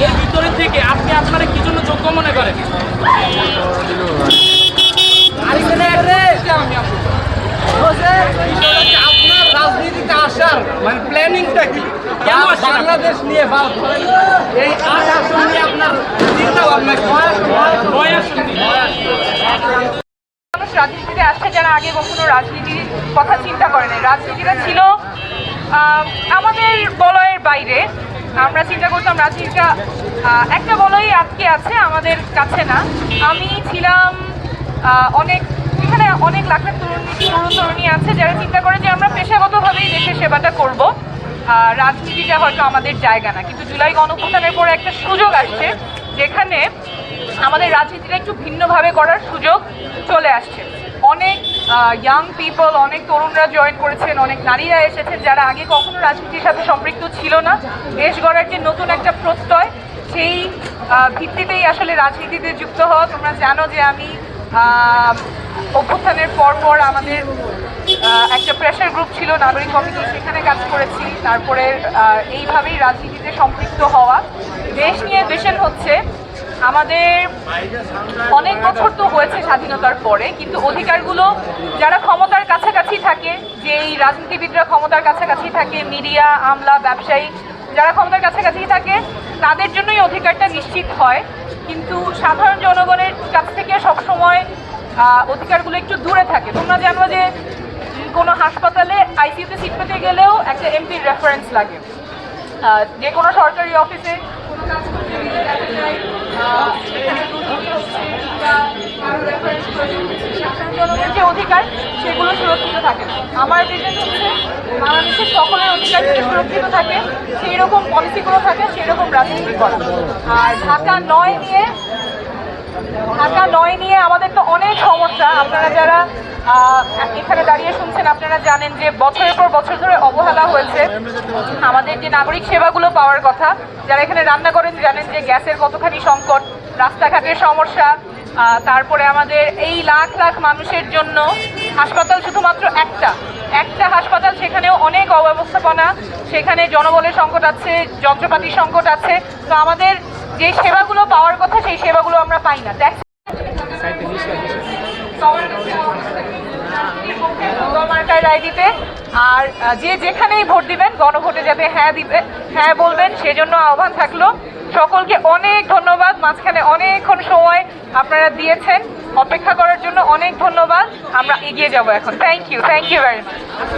এর ভিতরে থেকে আপনি আপনারা কি জন্য যোগ্য মনে করেন? আপনার রাজনীতিতে আসার মানে প্ল্যানিংটা কি? কেন বাংলাদেশ নিয়ে এই আপনার চিন্তা ভাবনা। মানুষ রাজনীতিতে আসছে যারা আগে কখনো রাজনীতির কথা চিন্তা করে নাই। রাজনীতিটা ছিল আহ, আমাদের বলয়ের বাইরে। আমরা চিন্তা করতাম রাজনীতিটা একটা বলয়ই আটকে আছে আমাদের কাছে না। আমি ছিলাম অনেক, এখানে অনেক লাখ লাখ তরুণ তরুণ তরুণী আছে যারা চিন্তা করে যে আমরা পেশাগতভাবেই দেশের সেবাটা করব। রাজনীতিটা হয়তো আমাদের জায়গা না, কিন্তু জুলাই গণপ্রধানের পরে একটা সুযোগ আসছে, যেখানে আমাদের রাজনীতিটা একটু ভিন্নভাবে করার সুযোগ চলে আসছে। অনেক ইয়াং পিপল অনেক তরুণরা জয়েন করেছেন, অনেক নারীরা এসেছেন যারা আগে কখনো রাজনীতির সাথে সম্পৃক্ত ছিল না। দেশ গড়ার যে নতুন একটা প্রত্যয়, সেই ভিত্তিতেই আসলে রাজনীতিতে যুক্ত হওয়া তোমরা জানো যে আমি অভ্যুত্থানের পর পর আমাদের একটা প্রেশার গ্রুপ ছিল, নাগরিক কমিটি, সেখানে কাজ করেছি। তারপরে এইভাবেই রাজনীতিতে সম্পৃক্ত হওয়া। দেশ নিয়ে দেশের হচ্ছে। আমাদের অনেক বছর তো হয়েছে স্বাধীনতার পরে, কিন্তু অধিকারগুলো যারা ক্ষমতার কাছাকাছি থাকে যে এই রাজনীতিবিদরা ক্ষমতার কাছাকাছি থাকে, মিডিয়া, আমলা, ব্যবসায়ী, যারা ক্ষমতার কাছাকাছি থাকে, তাদের জন্যই অধিকারটা নিশ্চিত হয়। কিন্তু সাধারণ জনগণের কাছ থেকে সবসময় অধিকারগুলো একটু দূরে থাকে। তোমরা জানো যে কোনো হাসপাতালে আইসিইউতে সিট পেতে গেলেও একটা এমপির রেফারেন্স লাগে। যে কোনো সরকারি অফিসে। যে অধিকার, সেগুলো সুরক্ষিত থাকে। আমার বিজনেস হচ্ছে বাংলাদেশের সকলের অধিকার যাতে সুরক্ষিত থাকে সেই রকম পলিসিগুলো থাকে সেই রকম রাজনীতি করা। আর ঢাকা নয় নিয়ে, ঢাকা নয় নিয়ে আমাদের তো অনেক সমস্যা। আপনারা যারা এখানে দাঁড়িয়ে শুনছেন আপনারা জানেন যে বছরের পর বছর ধরে অবহেলা হয়েছে আমাদের যে নাগরিক সেবাগুলো পাওয়ার কথা। যারা এখানে রান্না করেন, জানেন যে গ্যাসের কতখানি সংকট, রাস্তাঘাটের সমস্যা তারপরে আমাদের এই লাখ লাখ মানুষের জন্য হাসপাতাল শুধুমাত্র একটা। একটা হাসপাতাল, সেখানেও অনেক অব্যবস্থাপনা, সেখানে জনবলের সংকট আছে, যন্ত্রপাতির সংকট আছে। তো আমাদের যে সেবাগুলো পাওয়ার কথা, সেই সেবাগুলো আমরা পাই না। ট্যাক্স দিতে আর যে যেখানেই ভোট দিবেন, গণভোটে যাতে হ্যাঁ দিবে হ্যাঁ বলবেন, সেজন্য আহ্বান থাকল। সকলকে অনেক ধন্যবাদ। মাঝখানে অনেকক্ষণ সময় আপনারা দিয়েছেন। অপেক্ষা করার জন্য অনেক ধন্যবাদ। আমরা এগিয়ে যাব এখন। Thank you thank you very much